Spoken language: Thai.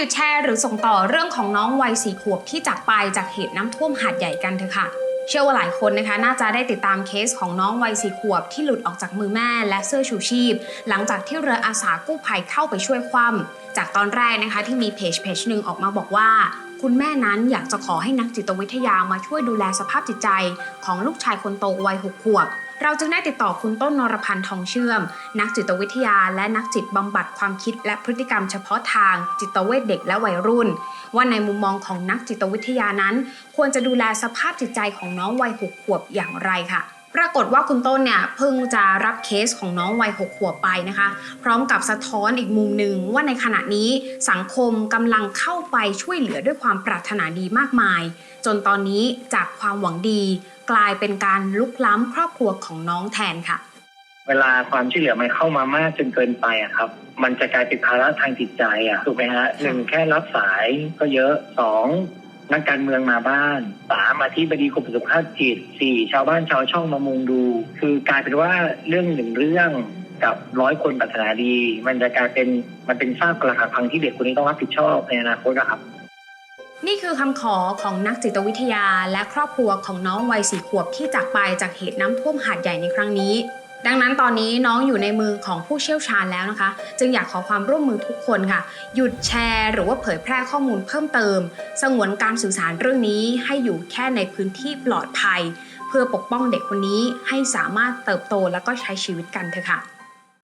ยุดแชร์หรือส่งต่อเรื่องของน้องวัยสี่ขวบที่จากไปจากเหตุน้ำท่วมหาดใหญ่กันเถอะค่ะ เชื่อว่าหลายคนนะคะ น่าจะได้ติดตามเคสของน้องวัยสี่ขวบที่หลุดออกจากมือแม่และเสื้อชูชีพ หลังจากที่เรืออาสากู้ภัยเข้าไปช่วยคว่ำจากตอนแรกนะคะที่มีเพจเพจหนึ่งออกมาบอกว่าคุณแม่นั้นอยากจะขอให้นักจิตวิทยามาช่วยดูแลสภาพจิตใจ ของลูกชายคนโตวัยหกขวบ เราจึงได้ติดต่อคุณต้นนรพันธ์ทองเชื่อม นักจิตวิทยาและนักจิตบำบัดความคิดและพฤติกรรมเฉพาะทาง จิตเวชเด็กและวัยรุ่น ว่าในมุมมองของนักจิตวิทยานั้น ควรจะดูแลสภาพจิตใจของน้องวัยหกขวบอย่างไรค่ะ ปรากฏว่าคุณต้นเนี่ยเพิ่งจะรับเคสของน้องวัยหกขวบไปนะคะ พร้อมกับสะท้อนอีกมุมหนึ่งว่าในขณะนี้สังคมกำลังเข้าไปช่วยเหลือด้วยความปรารถนาดีมากมาย จนตอนนี้จากความหวังดี กลายเป็นการลุกล้ำครอบครัวของน้องแทนค่ะ เวลาความช่วยเหลือมันเข้ามามากจนเกินไปอะครับ มันจะกลายเป็นภาระทางจิตใจอะถูกไหมฮะหนึ่งแค่รับสายก็เยอะสอง นักการเมืองมาบ้านสามอธิบดีกรมสุขภาพจิตสี่ชาวบ้านชาวช่องมามุงดู คือกลายเป็นว่าเรื่องหนึ่งเรื่องกับร้อยคนปรารถนาดี มันจะกลายเป็นมันเป็นซากกระหักพังที่เด็กคนนี้ต้องรับผิดชอบในอนาคตอะครับนี่คือคำขอของนักจิตวิทยาและครอบครัวของน้องวัยสี่ขวบที่จากไปจากเหตุน้ำท่วมหาดใหญ่ในครั้งนี้ ดังนั้นตอนนี้น้องอยู่ในมือของผู้เชี่ยวชาญแล้วนะคะ จึงอยากขอความร่วมมือทุกคนค่ะ หยุดแชร์หรือว่าเผยแพร่ข้อมูลเพิ่มเติม สงวนการสื่อสารเรื่องนี้ให้อยู่แค่ในพื้นที่ปลอดภัย เพื่อปกป้องเด็กคนนี้ให้สามารถเติบโตแล้วก็ใช้ชีวิตกันเถอะค่ะ